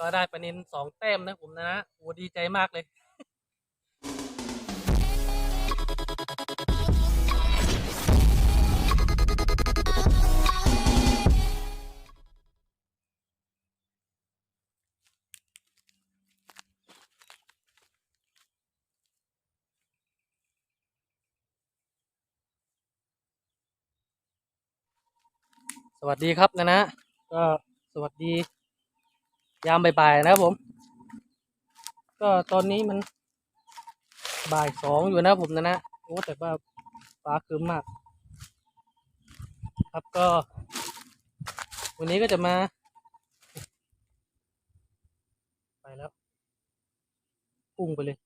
ก็ได้ปลานินสองแต้มนะผมนะนะโอ้ดีใจมากเลยสวัสดีครับนะนะก็สวัสดี ยามบ่ายๆนะครับผม ก็ตอนนี้มันบ่ายสองอยู่นะผมนะนะโอ้แต่ว่าฟ้าครึ้มมาก ครับก็ วันนี้ก็จะมา ไปแล้วพุ่งไปเลย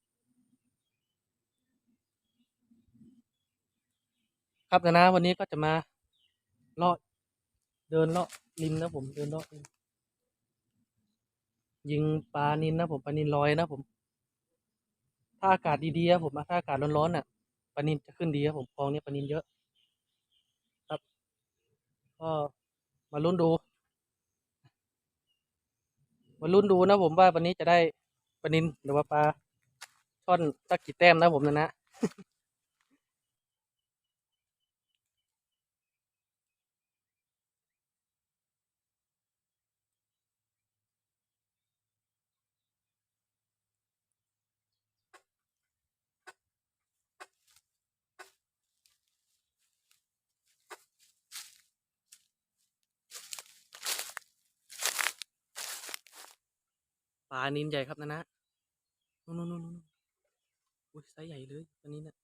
ครับนะนะวันนี้ก็จะมาเลาะเดินเลาะริมนะผมเดินเลาะริม ยิงปลานินนะผมปลานินลอยนะผม ถ้าอากาศดีๆครับผมถ้าอากาศร้อนๆน่ะปลานินจะขึ้นดีครับผมคลองเนี้ปลานินเยอะ ครับ ก็มาลุ้นดู มาลุ้นดูนะผมว่าวันนี้จะได้ปลานินหรือว่าปลาช่อนสักกี่แต้มนะผมนะนะ ปลานินใหญ่ครับนะนะนู่นนู่นนู่นนู่นอุ้ยไซส์ใหญ่เลยตัวนี้เนี่ย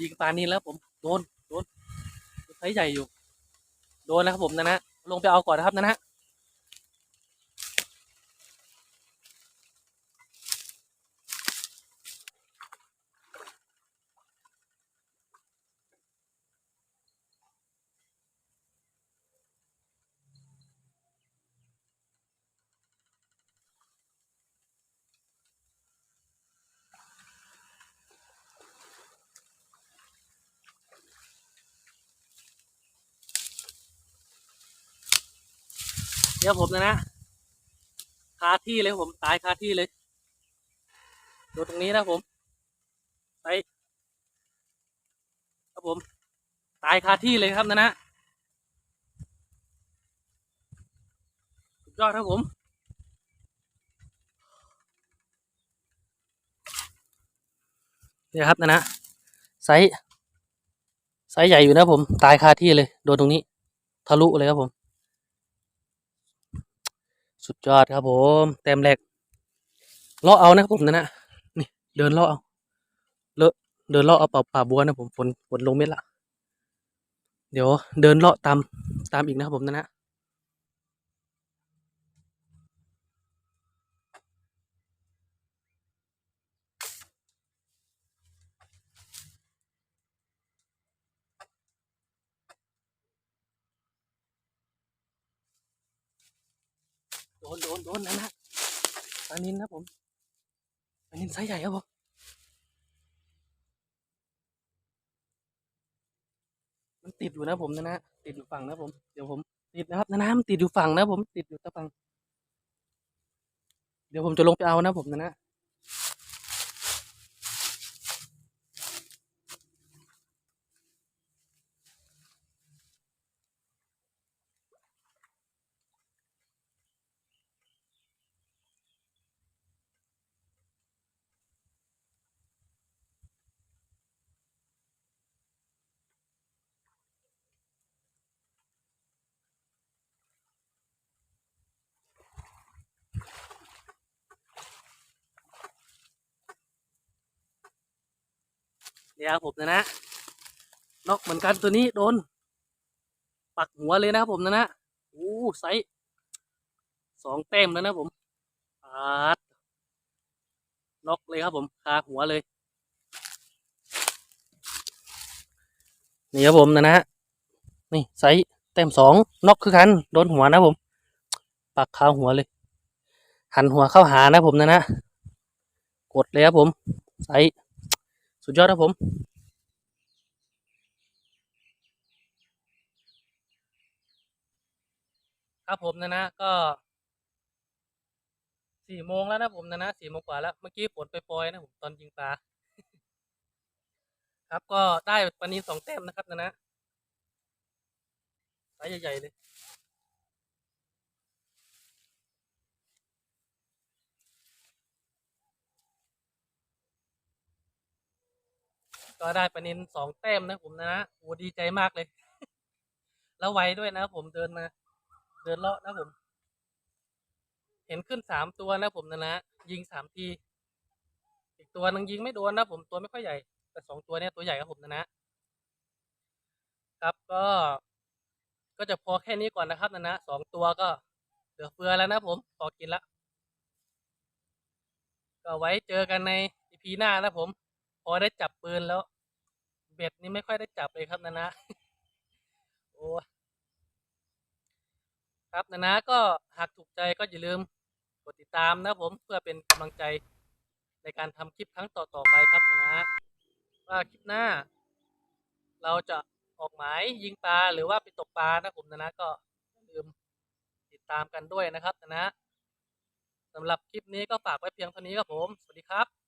ยิงปลานินแล้วผมโดนโดนไซส์ใหญ่อยู่ โดนนะครับผมนะนะลงไปเอาก่อนนะครับนะนะ เดี๋ยวผมนะนะคาที่เลยผมตายคาที่เลยดูตรงนี้นะผม ไปครับผม ตายคาที่เลยครับนะนะสุดยอดครับผมเนี่ยครับนะนะไซส์ไซส์ใหญ่อยู่นะผม ตายคาที่เลย โดนตรงนี้ ทะลุเลยครับผม สุดยอดครับผมเต็มแหลกเลาะเอานะครับผมนะนะนี่เดินเลาะเอาเลอะเดินเลาะเอาป่าป่าบัวนะผมฝนฝนลงเม็ดละเดี๋ยวเดินเลาะตามตามอีกนะครับผมนะนะ นโดนโดนนะนะปลานินนะผมปลานินไซส์ใหญ่ครับผมมันติดอยู่นะผมนะนะติดอยู่ฝั่งนะผมเดี๋ยวผมติดนะครับนะนะมันติดอยู่ฝั่งนะผมติดอยู่ตะฝั่งเดี๋ยวผมจะลงไปเอานะผมนะนะ ยวผมนะนะนกเหมือนกันตัวนี้โดน ปักหัวเลยนะครับผมนะนะโอ้ไซส์สองแต้มแล้วนะผมปาดน็อกเลยครับผมคาหัวเลย นี่ครับผมนะนะนี่ไซส์แต้มสองน็อกคือกันโดนหัวนะผม ปักคาหัวเลย หันหัวเข้าหานะผมนะนะกดเลยครับผมไซส์ สุดยอดครับผมครับผมนะนะก็สี่โมงแล้วนะผมนะนะสี่โมงกว่าแล้วเมื่อกี้ฝนไปปล่อยๆนะผมตอนยิงปลาครับก็ได้ปลานินสองแต้มนะครับนะนะไซส์ใหญ่ๆเลย ก็ได้ปลานินสองแต้มนะผมนะนะโอ้ดีใจมากเลย แล้วไวด้วยนะผมเดินมา เดินเลาะนะผม เห็นขึ้นสามตัวนะผมนะนะยิงสามทีอีกตัวนึงยิงไม่โดนนะผมตัวไม่ค่อยใหญ่ แต่สองตัวเนี้ยตัวใหญ่ครับผมนะนะครับก็ ก็จะพอแค่นี้ก่อนนะครับนะนะสองตัวก็เหลือเฟือแล้วนะผมพอกินละก็ไว้เจอกันในอีพีหน้านะผม พอได้จับปืนแล้ว เบ็ดนี่ไม่ค่อยได้จับเลยครับนะนะโอ้ครับนะนะก็หากถูกใจก็อย่าลืมกดติดตามนะผมเพื่อเป็นกำลังใจในการทำคลิปครั้งต่อๆไปครับนะนะว่าคลิปหน้า เราจะออกหมายยิงปลาหรือว่าไปตกปลานะผมนะนะก็อย่าลืมติดตามกันด้วยนะครับนะนะสำหรับคลิปนี้ก็ฝากไว้เพียงเท่านี้ครับผม สวัสดีครับ